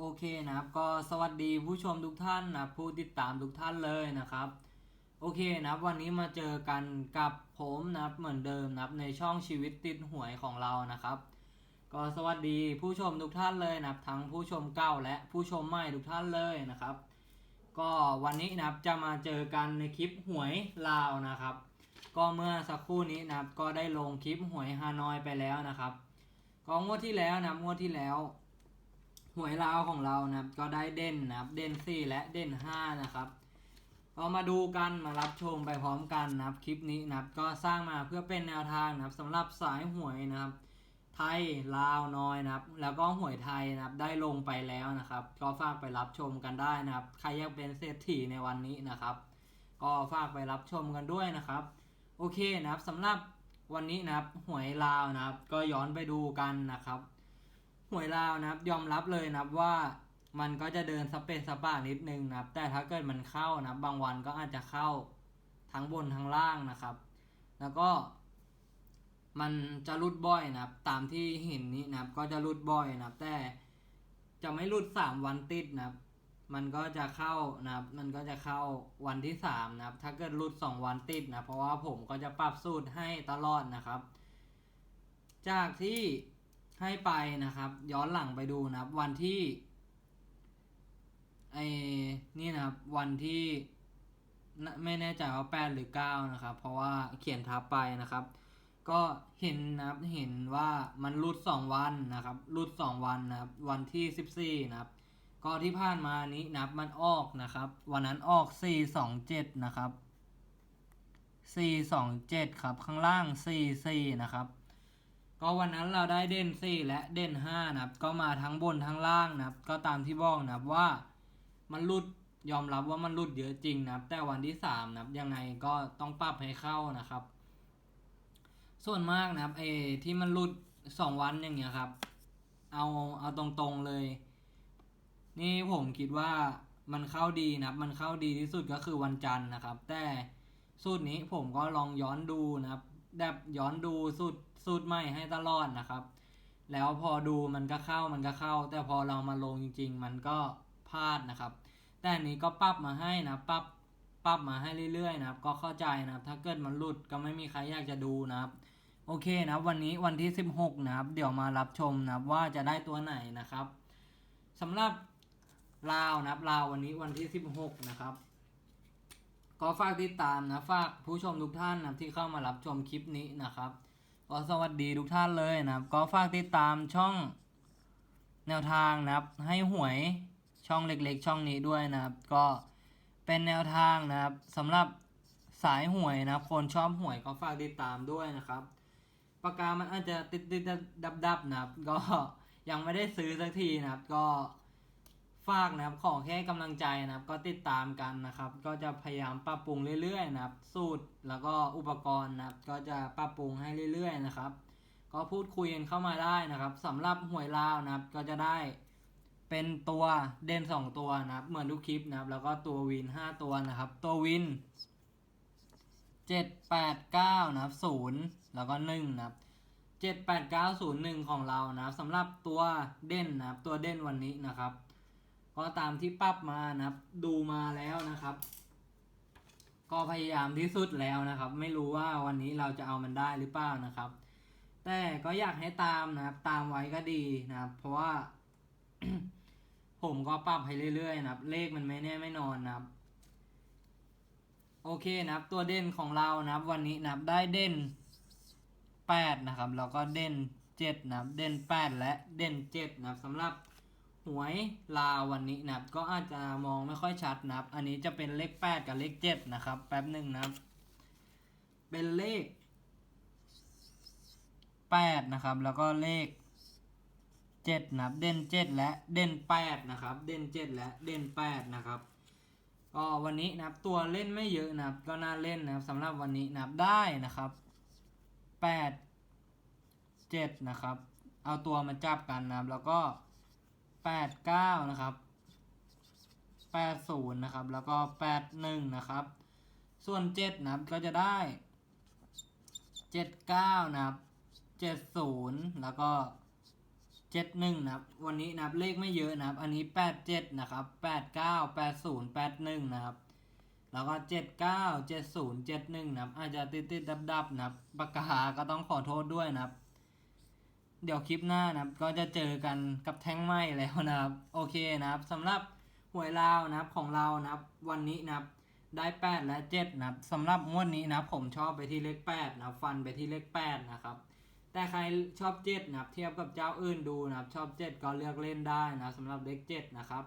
โอเคนะครับก็สวัสดีผู้ชมทุกท่านนะผู้ติดตามทุกท่านเลยนะครับ โอเคนะครับวันนี้มาเจอกันกับผมนะครับเหมือนเดิมนะครับในช่องชีวิตติดหวยของเรานะครับ ก็สวัสดีผู้ชมทุกท่านเลยนะครับทั้งผู้ชมเก่าและผู้ชมใหม่ทุกท่านเลยนะครับ ก็วันนี้นะครับจะมาเจอกันในคลิปหวยลาวนะครับ ก็เมื่อสักครู่นี้นะครับก็ได้ลงคลิปหวยฮานอยไปแล้วนะครับก็งวดที่แล้วนะงวดที่แล้ว หวยลาวของเรานะครับ ก็ได้เด่นนะครับ เด่นสี่และเด่นห้านะครับก็มาดูกันมารับชมไปพร้อมกันนะครับคลิปนี้นะครับก็สร้างมาเพื่อเป็นแนวทางนะครับสำหรับสายหวยนะครับ ไทยลาวน้อยนะครับ แล้วก็หวยไทยนะครับได้ลงไปแล้วนะครับ ก็ฝากไปรับชมกันได้นะครับ ใครอยากเป็นเศรษฐีในวันนี้นะครับ ก็ฝากไปรับชมกันด้วยนะครับ โอเคนะครับสำหรับวันนี้นะครับหวยลาวนะครับ ก็ย้อนไปดูกันนะครับ หวยลาวนะครับ ยอมรับเลยนะครับว่ามันก็จะเดินสเปซสปานิดนึงนะครับ แต่ถ้าเกิดมันเข้านะครับ บางวันก็อาจจะเข้าทั้งบนทั้งล่างนะครับ แล้วก็ มันจะรุดบ่อยนะครับ ตามที่เห็นนี้นะครับ ก็จะรุดบ่อยนะครับ แต่จะไม่รุดสามวันติดนะครับ มันก็จะเข้านะครับ มันก็จะเข้าวันที่สามนะครับ ถ้าเกิดรุดสองวันติดนะ เพราะว่าผมก็จะปรับสูตรให้ตลอดนะครับ จากที่ ให้ไปนะครับ ย้อนหลังไปดูนะครับ วันที่ไอ้นี่นะครับ วันที่ไม่แน่ใจว่าแปดหรือเก้านะครับ เพราะว่าเขียนทับไปนะครับ ก็เห็นนะครับเห็นว่ามันรุดสองวันนะครับรุดสองวันนะครับ วันที่สิบสี่นะครับ ก็ที่ผ่านมานี้นะครับมันออกนะครับ วันนั้นออกสี่สองเจ็ดนะครับสี่สองเจ็ดครับ ข้างล่างสี่สี่นะครับ ก็วันนั้นเราได้เด่นสี่และเด่นห้านะครับ ก็มาทั้งบนทั้งล่างนะครับ ก็ตามที่บอกนะครับว่ามันรุดยอมรับว่ามันรุดเยอะจริงนะครับ แต่วันที่สามนะครับยังไงก็ต้องปรับให้เข้านะครับ ส่วนมากนะครับเอที่มันรุดสองวันอย่างเงี้ยครับ เอาเอาตรงๆเลย นี่ผมคิดว่ามันเข้าดีนะครับ มันเข้าดีที่สุดก็คือวันจันทร์นะครับ แต่สูตรนี้ผมก็ลองย้อนดูนะครับ แบบย้อนดูสูตรสูตรใหม่ให้ตลอดนะครับ แล้วพอดูมันก็เข้ามันก็เข้า แต่พอเรามาลงจริง ๆ มันก็พลาดนะครับ แต่อันนี้ก็ปรับมาให้นะปรับปรับมาให้เรื่อยๆนะครับ ก็เข้าใจนะครับ ถ้าเกิดมันหลุดก็ไม่มีใครอยากจะดูนะครับ โอเคนะครับ วันนี้วันที่ 16 นะครับ เดี๋ยวมารับชมนะครับว่าจะได้ตัวไหนนะครับสำหรับลาวนะครับลาววันนี้วันที่ 16 นะครับ ก็ฝากติดตามนะฝากผู้ชมทุกท่านนะที่เข้ามารับชมคลิปนี้นะครับก็สวัสดีทุกท่านเลยนะครับ ก็ฝากติดตามช่องแนวทางนะครับ ให้หวยช่องเล็กๆ ช่องนี้ด้วยนะครับ ก็เป็นแนวทางนะครับสำหรับสายหวยนะครับ คนชอบหวยก็ฝากติดตามด้วยนะครับปากกามันอาจจะติดติดดับดับๆนะครับ ก็ยังไม่ได้ซื้อสักทีนะครับ ก็ ฝากนะครับขอแค่กำลังใจนะครับ ก็ติดตามกันนะครับ ก็จะพยายามปรับปรุงเรื่อยๆนะครับ สูตรแล้วก็อุปกรณ์นะครับ ก็จะปรับปรุงให้เรื่อยๆนะครับ ก็พูดคุยกันเข้ามาได้นะครับสำหรับหวยลาวนะครับ ก็จะได้เป็นตัวเด่น2 ตัวนะครับ เหมือนทุกคลิปนะครับ แล้วก็ตัววิน 5 ตัวนะครับ ตัววินเจ็ดแปดเก้านะครับศูนย์แล้วก็หนึ่งนะครับเจ็ดแปดเก้าศูนย์หนึ่งของเรานะครับสำหรับตัวเด่นนะครับ ตัวเด่นวันนี้นะครับ ก็ตามที่ปรับมานะครับ ดูมาแล้วนะครับ ก็พยายามที่สุดแล้วนะครับ ไม่รู้ว่าวันนี้เราจะเอามันได้หรือเปล่านะครับ แต่ก็อยากให้ตามนะครับ ตามไว้ก็ดีนะครับ เพราะว่า ผมก็ปรับให้เรื่อยๆนะครับ เลขมันไม่แน่ไม่นอนนะครับ โอเคนะครับ ตัวเด่นของเรานะครับ วันนี้นะครับได้เด่นแปดนะครับแล้วก็เด่นเจ็ดนะครับ เด่นแปดและเด่นเจ็ดนะครับสำหรับ หวยลาววันนี้นะครับ ก็อาจจะมองไม่ค่อยชัดนะครับ อันนี้จะเป็นเลขแปดกับเลขเจ็ดนะครับ แป๊บหนึ่งนะครับ เป็นเลขแปดนะครับ แล้วก็เลขเจ็ดนะครับ เด่นเจ็ดและเด่นแปดนะครับ เด่นเจ็ดและเด่นแปดนะครับก็วันนี้นะครับ ตัวเล่นไม่เยอะนะครับ ก็น่าเล่นนะครับสำหรับวันนี้นะครับได้นะครับแปดเจ็ดนะครับ เอาตัวมาจับกันนะครับแล้วก็ แปดเก้านะครับแปดศูนย์นะครับ แล้วก็แปดหนึ่งนะครับ ส่วนเจ็ดนะครับก็จะได้เจ็ดเก้านะครับเจ็ดศูนย์แล้วก็เจ็ดหนึ่งนะครับ วันนี้นะครับเลขไม่เยอะนะครับ อันนี้แปดเจ็ดนะครับแปดเก้าแปดศูนย์แปดหนึ่งนะครับแล้วก็เจ็ดเก้าเจ็ดศูนย์เจ็ดหนึ่งนะครับ อาจจะติดติดดับดับนะครับ ปากกาก็ต้องขอโทษด้วยนะครับ เดี๋ยวคลิปหน้านะครับ ก็จะเจอกันกับแท่งไม้แล้วนะครับ โอเคนะครับสำหรับหวยลาวนะครับของเรานะครับ วันนี้นะครับ ได้แปดและเจ็ดนะครับสำหรับงวดนี้นะครับผมชอบไปที่เลขแปดนะครับฟันไปที่เลขแปดนะครับแต่ใครชอบเจ็ดนะครับ เทียบกับเจ้าอื่นดูนะครับ ชอบเจ็ดก็เลือกเล่นได้นะสำหรับเลขเจ็ดนะครับ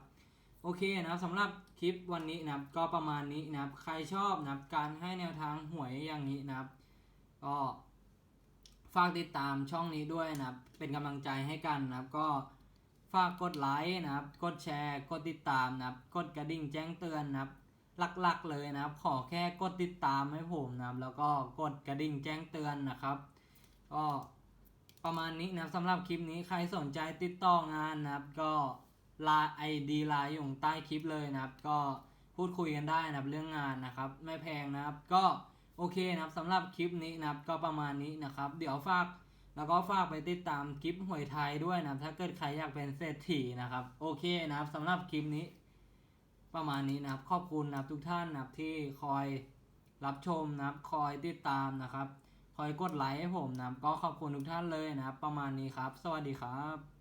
โอเคนะครับสำหรับคลิปวันนี้นะครับ ก็ประมาณนี้นะครับ ใครชอบนะครับการให้แนวทางหวยอย่างนี้นะครับก็ ฝากติดตามช่องนี้ด้วยนะครับ เป็นกำลังใจให้กันนะครับ ก็ฝากกดไลค์นะครับ กดแชร์ กดติดตามนะครับ กดกระดิ่งแจ้งเตือนนะครับ หลักๆเลยนะครับ ขอแค่กดติดตามให้ผมนะครับ แล้วก็กดกระดิ่งแจ้งเตือนนะครับ ก็ประมาณนี้นะครับสำหรับคลิปนี้ใครสนใจติดต่องานนะครับ ก็ลาไอดีไลน์อยู่ใต้คลิปเลยนะครับ ก็พูดคุยกันได้นะครับเรื่องงานนะครับ ไม่แพงนะครับ ก็ โอเคนะครับสำหรับคลิปนี้นะครับก็ประมาณนี้นะครับ เดี๋ยวฝากแล้วก็ฝากไปติดตามคลิปหวยไทยด้วยนะถ้าเกิดใครอยากเป็นเศรษฐีนะครับ โอเคนะครับสำหรับคลิปนี้ ประมาณนี้นะครับ ขอบคุณนะครับทุกท่านนะครับที่คอยรับชมนะครับ คอยติดตามนะครับ คอยกดไลค์ให้ผมนะครับ ก็ขอบคุณทุกท่านเลยนะครับ ประมาณนี้ครับ สวัสดีครับ